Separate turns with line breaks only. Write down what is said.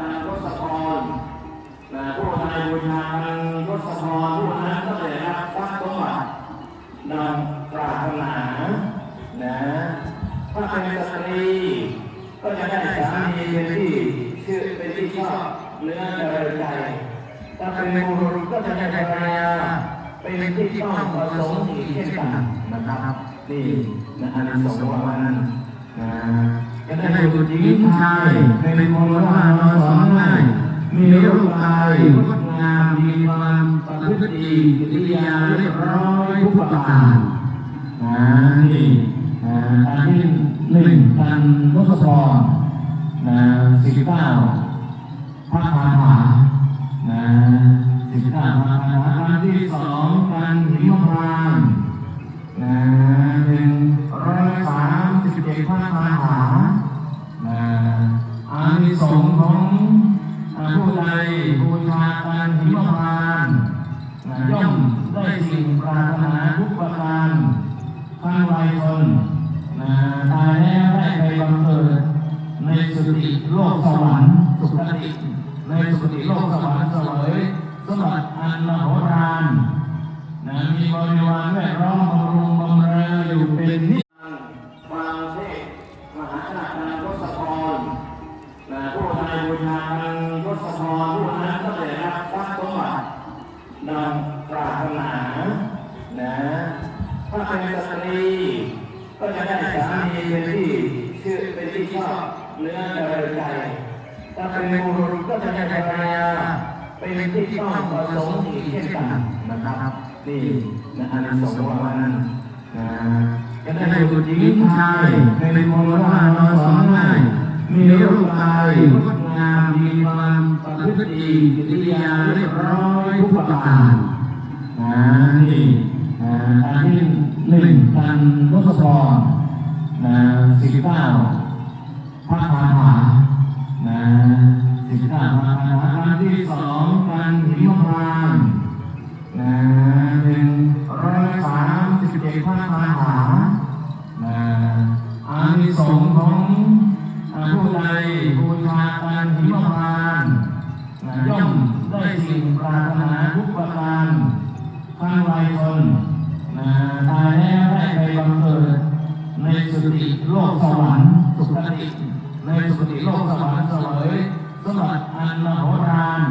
ทางทศพรนะผู้ใดบูชาทางทศพรผู้นั้นก็จะได้รับทรัพย์สมบัติดังปรารถนานะถ้าเป็นสตรีก็จะได้สามีเป็นที่ชื่อเป็นที่ชอบเนื้อเจริญใจถ้าเป็นบุรุษก็จะได้ภรรยาเป็นที่ต้องประสงค์อีกเช่นกันนะครับนี่นะอันนี้สงส์ของมันนะ จะได้บุตรหญิงชา
ย
เป็
น
ม
ม
ง
ง
ค
ค
ล
ล
ว่า
ว่าน
อสอ
นน
ง่า
ย
มีรูปกา
ย
งดงา
มมีความ
ป
ประระ
พฤติกิริยาเรียบร้อ
ย
ทุกป
ระ
กา
ร
นี่อันที่หนึ่งพันทศพรนะสิบเก้าพระคาถานะสิบเก้าพระคาถาอันที่สองพันหิมพาน การหิมพานย่อมได้สิ่งปรารถนาทุกประการท่านวัยชนตายแล้วได้ไปบังเกิด ในสุติโลกสวรรค์สุคติ ในสุติโลกสวรรค์เสวยสมบัติอันมโหฬารมีบริวารแวดล้อมบำรุงบำเรออยู่เป็นนิ เนื้อเจริญใจถ้าเป็นบุรุษก็จะได้ภรรยาเป็นที่ต้องประสงค์อีกเช่นกันนะครับนี่นะอันสงส์ของมันนะจะได้บุตรหญิงชา
ย
เป็
น
ม
ม
ง
ง
ค
ค
ล
ล
ว่า
น
อ
น
สอ
น
ง่า
ย
มี
มี
รูปกา
ย
งดงา
มมีความ
ป
ระระ
พ
พ
ฤ
ฤ
ติ
ติ
ดี
ดี
กิริยาเรียบร้อ
ย
ทุกป
ระ
กา
ร
นะนี่อันที่หนึ่งพันทศพรนะสิบเก้า พระคาถานะสิบเก้าพระคาถาอันที่สองพันหิมพานนะหนึ่งร้อยสามสิบเจ็ดพระคาถานะอานิสงส์ของผู้ใดบูชาการหิมพานนะย่อมได้สิ่งปรารถนาทุกประการท่านวัยชนนะ สุติโลกสวรรค์สุคติในสุคติโลกสวรรค์เสวยสมบัติอันมโหฬาร